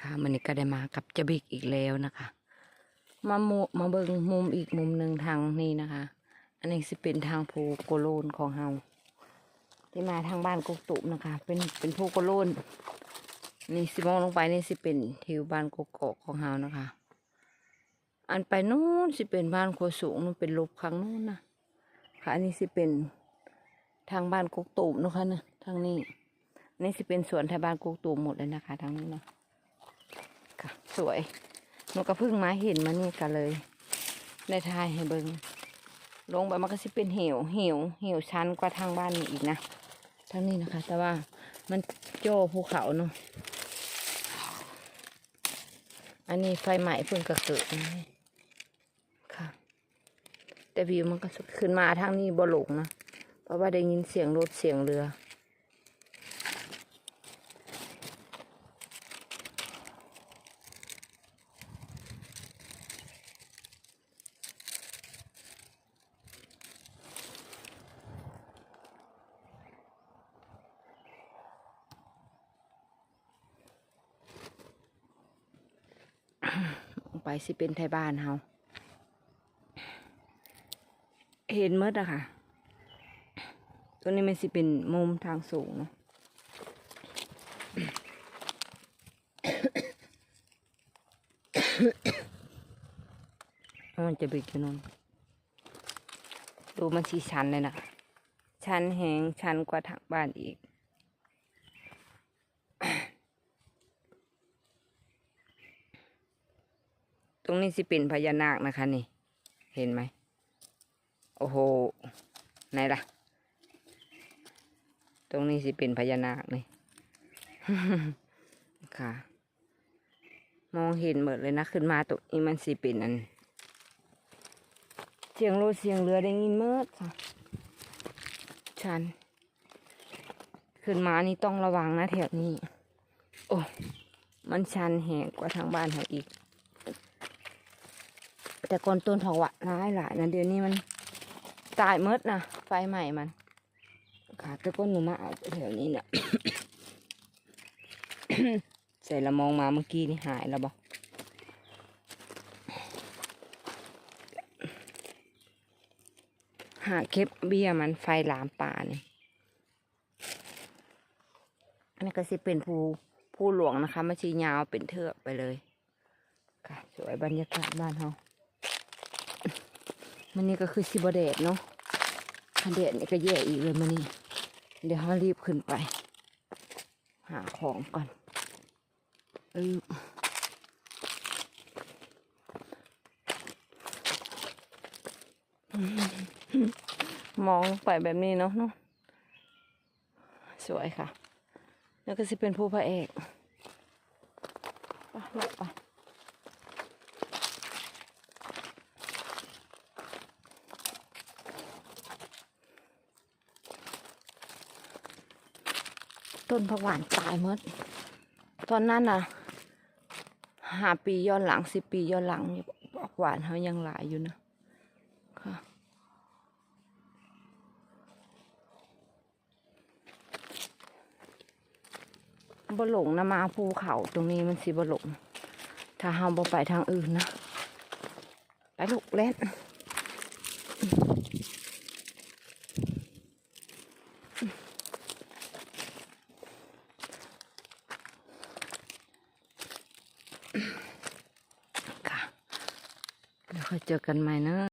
ค่ะมันนี้ก็ได้มากับจาบิกอีกแล้วนะคะ มามุมาเบิงมุมอีกมุมหนึ่งทางนี้นะคะ อันนี้สิเป็นทางภูโกโลนของเฮาที่มาทางบ้านกกตุมนะคะ เป็นเป็นภูโกโลนนี่สิมองลงไปนี่สิเป็นทิวบ้านกกอกของเฮานะคะ อันไปนู้นสิเป็นบ้านโคสูงนู่นเป็นลบครั้งนู้นนะค่ะ อันนี้สิเป็นทางบ้านกกตุมนะคะนะทางนี้นี่สิเป็นสวนไทยบ้านกกตูมหมดเลยนะคะทางนี้เนาะ สวยหนูก็เพิ่งมาเห็นมานี่กันเลยได้ทายให้เบิงลงไปมันก็สิเป็นเหวเหวเหวชันกว่าทางบ้านนี่อีกนะทางนี้นะคะ แต่ว่ามันโจ้ภูเขาเนาะอันนี้ไฟใหม่เพิ่งกระเกิดนะค่ะ แต่วิวมันก็ขึ้นมาทางนี้บ่หลงนะเพราะว่าได้ยินเสียงรถเสียงเรือ ไปสิเป็นไทยบ้านเฮาเห็นหมดอะค่ะ ตัวนี้มันสิเป็นมุมทางสูงเนาะมันจะบิดอยู่นนดูมันสีชันเลยนะชันแหงชันกว่าทางบ้านอีก ตรงนี้สิเป็นพญานาคนะคะนี่ เห็นไหม โอ้โห ไหนล่ะ ตรงนี้สิเป็นพญานาคนี่ ค่ะ มองเห็นหมดเลยนะ ขึ้นมาตรงนี้มันสิเป็นอัน เสียงรถเสียงเรือได้ยินเมื่อค่ะชันขึ้นมานี่ต้องระวังนะแถวนี้ โอ้ มันชันแหงกว่าทางบ้านเขาอีก แต่ก่อนต้นผักหวานร้ายหลายนะเดี๋ยวนี้มันตายเมดนะไฟใหม่มันค่ะต่ก้นหนูมาเอาแถวนี้เนี่ยใส่ละมองมาเมื่อกี้นี่หายแล้วบอกหาเก็บเบี้ยมันไฟลามป่านี่อันนี้ก็สิเป็นภูภูหลวงนะคะมาชียาวเป็นเทือกไปเลย ค่ะ สวยบรรยากาศบ้านเรา มันนี่ก็คือสิบเดดเนาะคันเดดนี่ก็แย่อีกเลยมันนี่เดี๋ยวเรารีบขึ้นไป หาของก่อนเออมองไปแบบนี้เนาะเนาะสวยค่ะ แล้วก็สิเป็นผู้พระเอก ไปหลบไป ต้นผักหวานตายหมด ตอนนั้นน่ะห้าปีย้อนหลังสิบปีย้อนหลังผักหวานเขายังหลายอยู่นะค่ะบหลงนะมาภูเขาตรงนี้มันสิบหลง ถ้าเฮาบ่ไปทางอื่นนะ ไปลูกเล่น ค่ะ แล้วค่ อยเจอกันใหม่นะ